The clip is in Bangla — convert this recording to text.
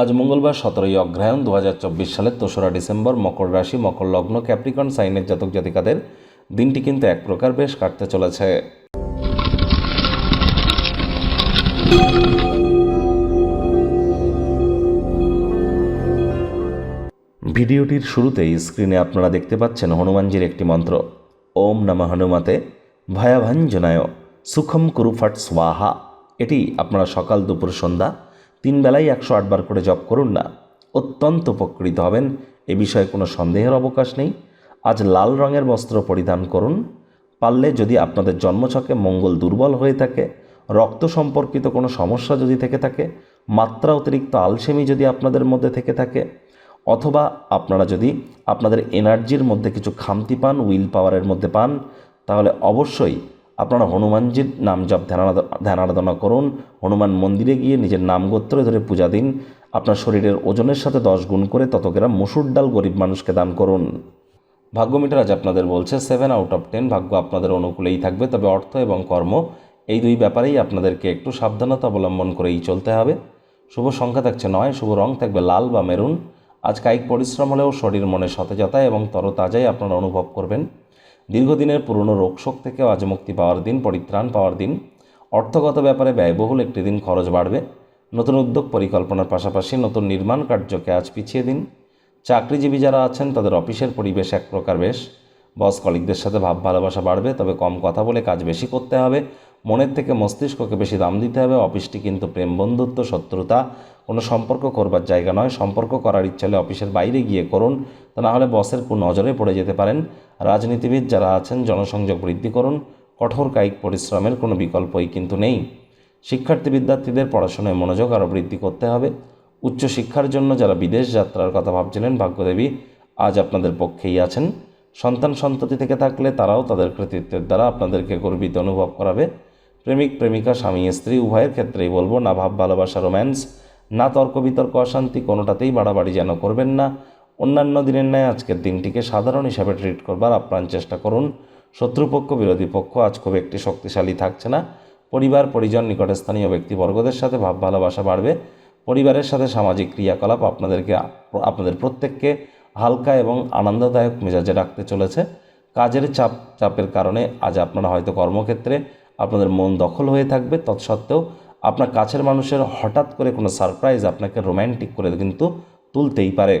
আজ মঙ্গলবার সতেরোই অগ্রহায়ণ দু হাজার চব্বিশ সালের দোসরা ডিসেম্বর মকর রাশি, মকর লগ্ন, ক্যাপ্রিকন, সাইনের জাতক জাতিকাদের দিনটি কিন্তু এক প্রকার বেশ কাটতে চলেছে। ভিডিওটির শুরুতেই স্ক্রিনে আপনারা দেখতে পাচ্ছেন হনুমানজির একটি মন্ত্র। ওম নমঃ হনুমাতে ভয়াভাঞ্জনায় সুখম কুরুফাট স্বাহা। এটি আপনারা সকাল দুপুর সন্ধ্যা তিন বেলায় একশো আটবার করে জপ করুন না। অত্যন্ত উপকৃত হবেন। এ বিষয়ে কোনো সন্দেহের অবকাশ নেই। আজ লাল রঙের বস্ত্র পরিধান করুন। পারলে যদি আপনাদের জন্মছকে মঙ্গল দুর্বল হয়ে থাকে, রক্ত সম্পর্কিত কোনো সমস্যা যদি থেকে থাকে, মাত্রা অতিরিক্ত আলসেমি যদি আপনাদের মধ্যে থেকে থাকে, অথবা আপনারা যদি আপনাদের এনার্জির মধ্যে কিছু খামতি পান, উইল পাওয়ারের মধ্যে পান, তাহলে অবশ্যই আপনারা হনুমানজির নাম জপ ধ্যানারাধ- ধ্যান আরাধনা করুন, হনুমান মন্দিরে গিয়ে নিজের নাম গোত্র ধরে পূজা দিন, আপনার শরীরের ওজনের সাথে দশ গুণ করে তত গ্রাম মসুর ডাল গরিব মানুষকে দান করুন। ভাগ্য মিটার আজ আপনাদের বলছে সেভেন আউট অফ টেন ভাগ্য আপনাদের অনুকূলেই থাকবে, তবে অর্থ এবং কর্ম এই দুই ব্যাপারেই আপনাদেরকে একটু সাবধানতা অবলম্বন করেই চলতে হবে। শুভ সংখ্যা থাকছে নয়, শুভ রং থাকবে লাল বা মেরুন। আজ কায়িক পরিশ্রম হলেও শরীর মনে সতেজতা এবং তরতাজাই আপনারা অনুভব করবেন। দীর্ঘদিনের পুরনো রোগশোক থেকেও আজ মুক্তি পাওয়ার দিন, পরিত্রাণ পাওয়ার দিন। অর্থগত ব্যাপারে ব্যয়বহুল একটি দিন খরচ বাড়বে। নতুন উদ্যোগ পরিকল্পনার পাশাপাশি নতুন নির্মাণ কার্যকে আজ পিছিয়ে দিন। চাকরিজীবী যারা আছেন, তাদের অফিসের পরিবেশ এক প্রকার বেশ। বস কলিকদের সাথে ভাব ভালোবাসা বাড়বে, তবে কম কথা বলে কাজ বেশি করতে হবে। মনের থেকে মস্তিষ্ককে বেশি দাম দিতে হবে। অফিসটি কিন্তু প্রেম বন্ধুত্ব, শত্রুতা কোনো সম্পর্ক করবার জায়গা নয়। সম্পর্ক করার ইচ্ছা হলে অফিসের বাইরে গিয়ে করুন। তা না হলে বসের নজরে পড়ে যেতে পারেন। রাজনীতিবিদ যারা আছেন, জনসংযোগ বৃদ্ধি করুন। কঠোর কায়িক পরিশ্রমের কোনো বিকল্পই কিন্তু নেই। শিক্ষার্থী বিদ্যার্থীদের পড়াশোনায় মনোযোগ আরও বৃদ্ধি করতে হবে। উচ্চশিক্ষার জন্য যারা বিদেশ যাত্রার কথা ভাবছিলেন, ভাগ্যদেবী আজ আপনাদের পক্ষেই আছেন। সন্তান সন্ততি থেকে থাকলে তারাও তাদের কৃতিত্বের দ্বারা আপনাদেরকে গর্বিত অনুভব করাবে। প্রেমিক, প্রেমিকা, স্বামী, স্ত্রী, উভয়ের ক্ষেত্রেই বলব, না ভাব, ভালোবাসা, রোম্যান্স না তর্ক বিতর্ক, অশান্তি কোনোটাতেই বাড়াবাড়ি যেন করবেন না। অন্যান্য দিনের ন্যায় আজকের দিনটিকে সাধারণ হিসাবে ট্রিট করবার আপ্রাণ চেষ্টা করুন। শত্রুপক্ষ, বিরোধী পক্ষ আজ খুব একটি শক্তিশালী থাকছে না। পরিবার, পরিজন নিকটস্থানীয় ব্যক্তিবর্গদের সাথে ভাব, ভালোবাসা বাড়বে। পরিবারের সাথে সামাজিক ক্রিয়াকলাপ আপনাদেরকে আপনাদের প্রত্যেককে হালকা এবং আনন্দদায়ক মেজাজে রাখতে চলেছে। কাজের চাপ, চাপের কারণে আজ আপনারা হয়তো কর্মক্ষেত্রে আপনাদের মন দখল হয়ে থাকবে। তৎসত্ত্বেও আপনার কাছের মানুষের হঠাৎ করে কোনো সারপ্রাইজ আপনাকে রোম্যান্টিক করে কিন্তু তুলতেই পারে।